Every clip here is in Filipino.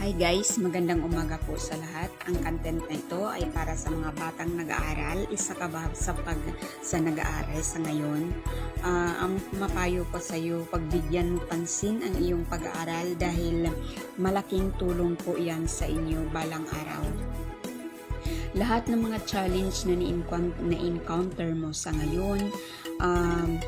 Hi guys, magandang umaga po sa lahat. Ang content na ito ay para sa mga batang nag-aaral, isa ka ba sa pag sa nag-aaral sa ngayon. Ah, ang mapayo ko sa iyo, pagbigyan mo pansin ang iyong pag-aaral dahil malaking tulong po iyan sa inyo balang araw. Lahat ng mga challenge na ni-encounter mo sa ngayon, um,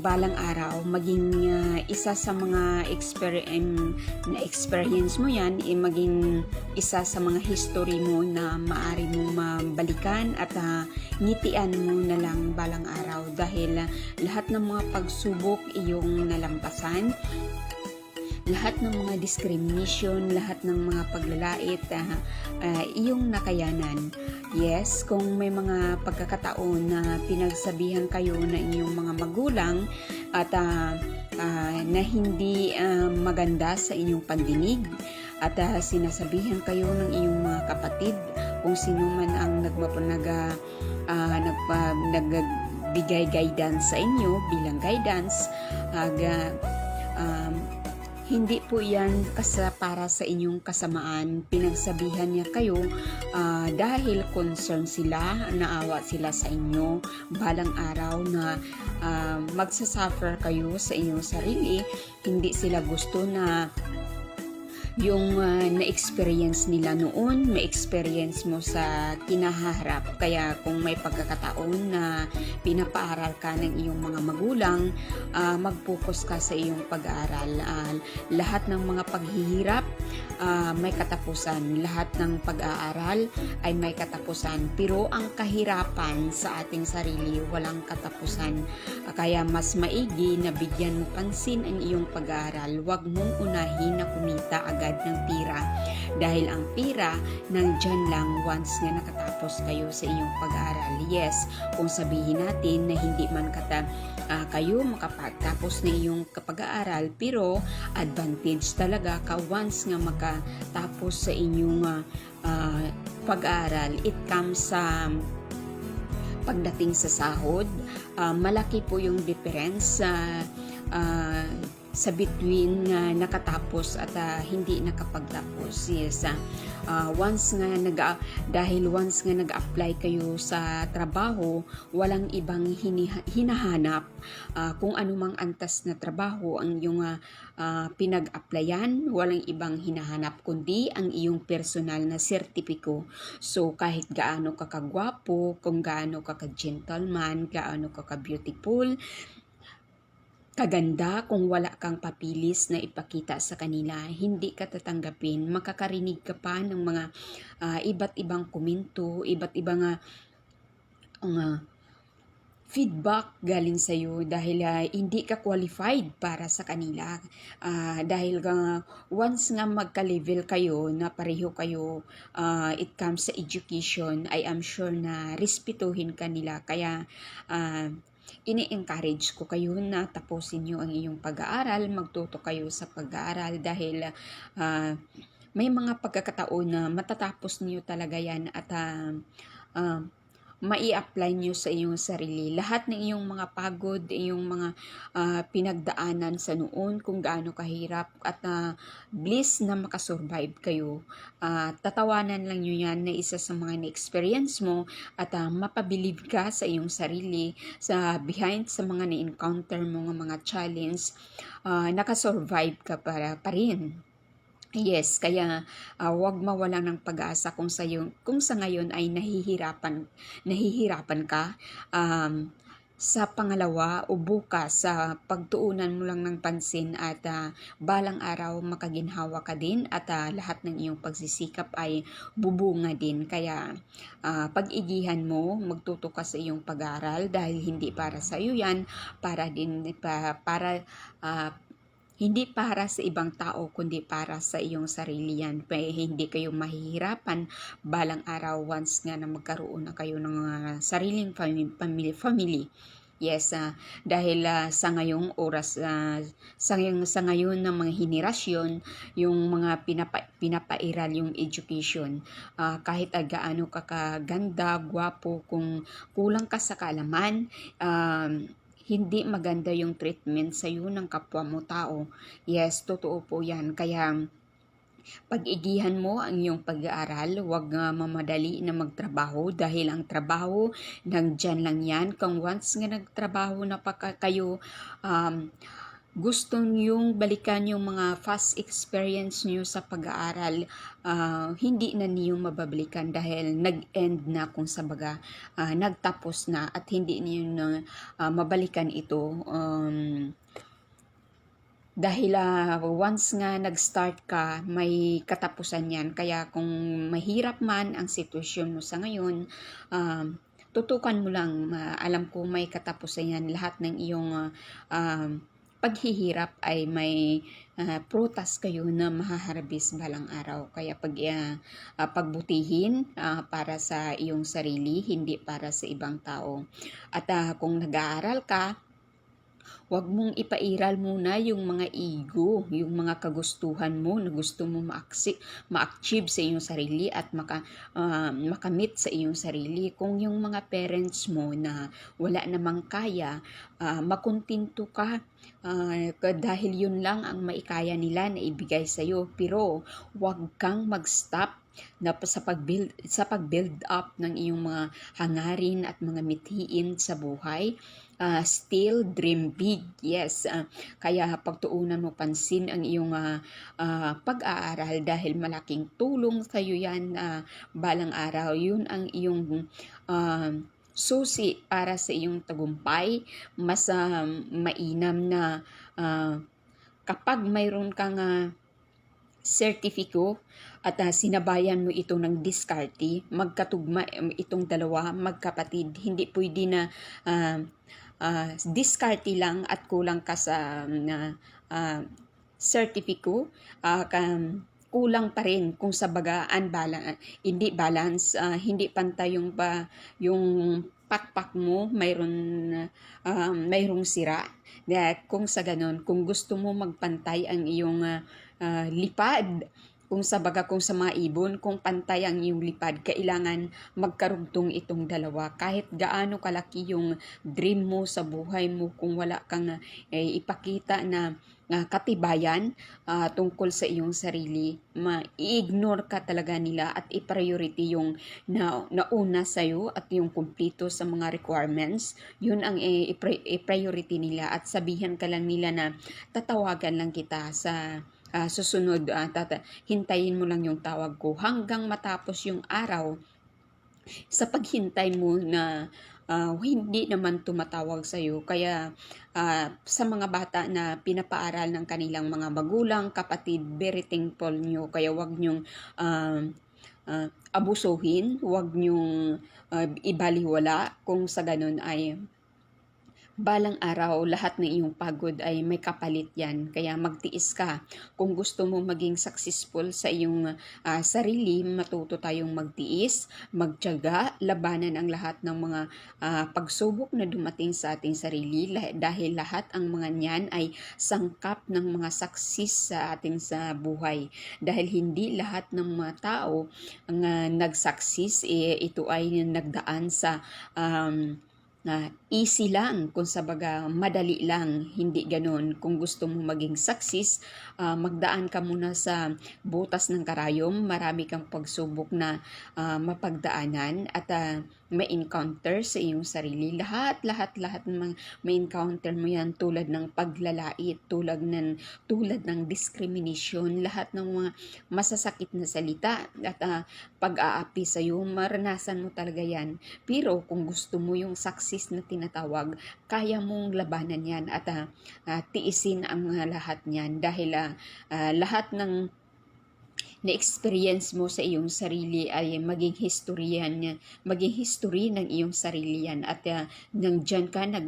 balang araw maging uh, isa sa mga experience na experience mo yan eh, maging isa sa mga history mo na maari mo mabalikan at uh, ngitian mo na lang balang araw dahil uh, lahat ng mga pagsubok iyong nalampasan lahat ng mga discrimination, lahat ng mga paglalait, uh, uh, iyong nakayanan. Yes, kung may mga pagkakataon na pinagsabihan kayo na inyong mga magulang at uh, uh, na hindi uh, maganda sa inyong pandinig at uh, sinasabihan kayo ng iyong mga kapatid kung sino man ang nagmapunaga uh, nagpa, nagbigay guidance sa inyo bilang guidance uh, um, hindi po yan kasa para sa inyong kasamaan. Pinagsabihan niya kayo uh, dahil concern sila, naawa sila sa inyo. Balang araw na uh, magsasuffer kayo sa inyong sarili, hindi sila gusto na yung uh, na-experience nila noon, ma-experience mo sa kinaharap. Kaya kung may pagkakataon na pinapaaral ka ng iyong mga magulang, uh, mag-focus ka sa iyong pag-aaral. Uh, lahat ng mga paghihirap uh, may katapusan. Lahat ng pag-aaral ay may katapusan. Pero ang kahirapan sa ating sarili, walang katapusan. Uh, kaya mas maigi na bigyan mo pansin ang iyong pag-aaral. Huwag mong unahin na kumita agad agad ng pira dahil ang pira nandyan lang once nga nakatapos kayo sa inyong pag-aaral. Yes, kung sabihin natin na hindi man kata uh, kayo makapagtapos na iyong pag-aaral pero advantage talaga ka once nga makatapos sa inyong uh, uh, pag-aaral it comes sa pagdating sa sahod uh, malaki po yung difference sa uh, uh, sa between uh, nakatapos at uh, hindi nakapagtapos. Yes, uh, once nga nag dahil once nga nag-apply kayo sa trabaho, walang ibang hiniha, hinahanap uh, kung anumang antas na trabaho ang iyong uh, uh, pinag-applyan, walang ibang hinahanap kundi ang iyong personal na sertipiko. So kahit gaano ka kagwapo, kung gaano ka ka-gentleman, gaano ka ka-beautiful, kaganda kung wala kang papilis na ipakita sa kanila, hindi ka tatanggapin, makakarinig ka pa ng mga uh, iba't ibang komento, iba't ibang uh, uh, feedback galing sa iyo dahil uh, hindi ka qualified para sa kanila. Uh, dahil uh, once nga magka-level kayo na pareho kayo uh, it comes sa education I am sure na respetuhin kanila kaya uh, ini-encourage ko kayo na tapusin nyo ang iyong pag-aaral, magtuto kayo sa pag-aaral dahil uh, may mga pagkakataon na matatapos niyo talaga yan at uh, uh, mai-apply nyo sa iyong sarili. Lahat ng iyong mga pagod, iyong mga uh, pinagdaanan sa noon, kung gaano kahirap at uh, bliss na makasurvive kayo. Uh, tatawanan lang nyo yan na isa sa mga na-experience mo at uh, mapabilib ka sa iyong sarili, sa behind sa mga na-encounter mo mga challenge, uh, nakasurvive ka para pa rin. Yes, kaya uh, wag mawalan ng pag-asa kung sa yung, kung sa ngayon ay nahihirapan nahihirapan ka. Um, sa pangalawa o bukas sa pagtuunan mo lang ng pansin at uh, balang araw makaginhawa ka din at uh, lahat ng iyong pagsisikap ay bubunga din. Kaya uh, pag-igihan mo magtuto ka sa iyong pag-aaral dahil hindi para sa iyo yan para din pa, para uh, hindi para sa ibang tao, kundi para sa iyong sarili yan. May, hindi kayo mahihirapan balang araw once nga na magkaroon na kayo ng uh, sariling family. family. Yes, uh, dahil uh, sa ngayong oras, uh, sa, sa ngayon ng mga henerasyon, yung mga pinapa, pinapairal yung education. Uh, kahit agaano ka kaganda, gwapo, kung kulang ka sa kaalaman, um, hindi maganda yung treatment sa iyo ng kapwa mo tao. Yes, totoo po yan. Kaya Pag-igihan mo ang iyong pag-aaral, huwag nga mamadali na magtrabaho dahil ang trabaho, nandyan lang yan. Kung once nga nagtrabaho na pa ka- kayo, um, gusto niyong balikan yung mga past experience niyo sa pag-aaral, ah, hindi na niyo mababalikan dahil nag-end na kung sa baga, ah, nagtapos na at hindi niyo na ah, mabalikan ito. Um, dahil ah, once nga nag-start ka, may katapusan yan. Kaya kung mahirap man ang sitwasyon mo sa ngayon, um, tutukan mo lang. Ma- alam ko may katapusan yan. Lahat ng iyong ah, um, paghihirap ay may ah, prutas kayo na mahaharvest balang araw. Kaya pag ah, ah, pagbutihin ah, para sa iyong sarili, hindi para sa ibang tao. At ah, kung nag-aaral ka, Huwag mong ipairal muna yung mga ego, yung mga kagustuhan mo na gusto mo ma-aksi- ma-achieve sa iyong sarili at maka, ah, makamit sa iyong sarili. Kung yung mga parents mo na wala namang kaya, ah, makuntinto ka ka- dahil yun lang ang maikaya nila na ibigay sa iyo. Pero huwag kang mag-stop na sa pag-build sa pag-build up ng iyong mga hangarin at mga mithiin sa buhay ah, still dream big. Yes, ah, kaya pagtuunan mo pansin ang iyong ah, ah, pag-aaral dahil malaking tulong sa iyo yan ah, balang araw. Yun ang iyong ah, susi para sa iyong tagumpay. Mas ah, mainam na ah, kapag mayroon kang ah, sertifiko at ah, sinabayan mo ito ng diskarte, magkatugma itong dalawa, magkapatid. Hindi pwede na ah, ah, diskarte lang at kulang ka sa na ah, sertifiko, ah, ka- kulang pa rin kung sa baga hindi balance, ah, hindi pantay yung pa yung pakpak mo, mayroon ah, mayroong sira. Kaya kung sa ganon, kung gusto mo magpantay ang iyong ah, ah, lipad, kung sa baga kung sa mga ibon, kung pantay ang iyong lipad, kailangan magkarugtong itong dalawa. Kahit gaano kalaki yung dream mo sa buhay mo, kung wala kang eh, ipakita na ah, katibayan ah, tungkol sa iyong sarili, ma-ignore ka talaga nila at i-priority yung na, nauna sa'yo at yung kumpleto sa mga requirements, yun ang i- i-priority nila at sabihan ka lang nila na tatawagan lang kita sa ah, susunod, ah, tata- hintayin mo lang yung tawag ko hanggang matapos yung araw sa paghintay mo na ah, hindi naman tumatawag sa iyo. Kaya ah, sa mga bata na pinapaaral ng kanilang mga magulang, kapatid, very thankful nyo. Kaya wag nyong ah, ah, abusuhin, wag nyong ah, ibaliwala kung sa ganun ay balang araw, lahat ng iyong pagod ay may kapalit yan. Kaya magtiis ka. Kung gusto mo maging successful sa iyong ah, sarili, matuto tayong magtiis, magtiyaga, labanan ang lahat ng mga ah, pagsubok na dumating sa ating sarili dahil lahat ang mga niyan ay sangkap ng mga success sa ating sa buhay. Dahil hindi lahat ng mga tao ang ah, nag-success, eh, ito ay nagdaan sa um, na easy lang, kung sa baga madali lang, hindi ganun. Kung gusto mo maging success, ah, magdaan ka muna sa butas ng karayom, marami kang pagsubok na ah, mapagdaanan at ah, may encounter sa iyong sarili. Lahat, lahat, lahat ng mga may encounter mo yan tulad ng paglalait, tulad ng, tulad ng discrimination, lahat ng mga masasakit na salita at ah, pag-aapi sa iyo, maranasan mo talaga yan. Pero kung gusto mo yung success na tinatawag, kaya mong labanan yan at ah, ah, tiisin ang mga lahat niyan dahil ah, ah, lahat ng na-experience mo sa iyong sarili ay maging history yan, maging history ng iyong sarili yan at uh, nandyan ka nag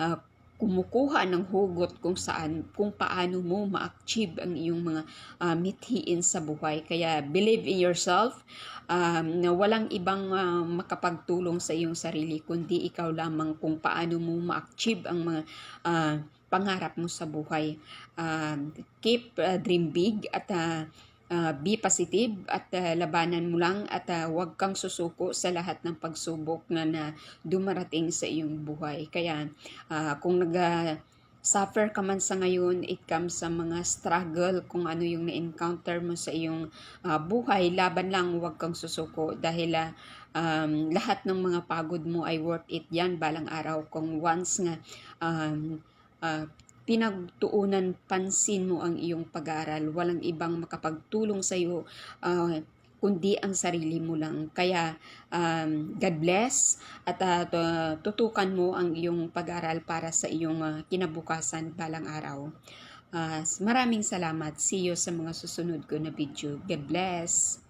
ah, kumukuha ng hugot kung saan, kung paano mo ma-achieve ang iyong mga ah, mithiin sa buhay. Kaya believe in yourself, um, na walang ibang ah, makapagtulong sa iyong sarili kundi ikaw lamang kung paano mo ma-achieve ang mga ah, pangarap mo sa buhay. Um, keep ah, dream big at ah, ah, be positive at ah, labanan mo lang at ah, huwag kang susuko sa lahat ng pagsubok na, na dumarating sa iyong buhay. Kaya ah, kung nag suffer ka man sa ngayon, it comes sa mga struggle kung ano yung na-encounter mo sa iyong ah, buhay, laban lang, huwag kang susuko dahil ah, um, lahat ng mga pagod mo ay worth it yan balang araw kung once nga um, ah, pinagtuunan pansin mo ang iyong pag-aaral, walang ibang makapagtulong sa iyo ah, kundi ang sarili mo lang. Kaya um, God bless at tu- tutukan mo ang iyong pag-aaral para sa iyong ah, kinabukasan balang araw. Ah, maraming salamat. See you sa mga susunod ko na video. God bless.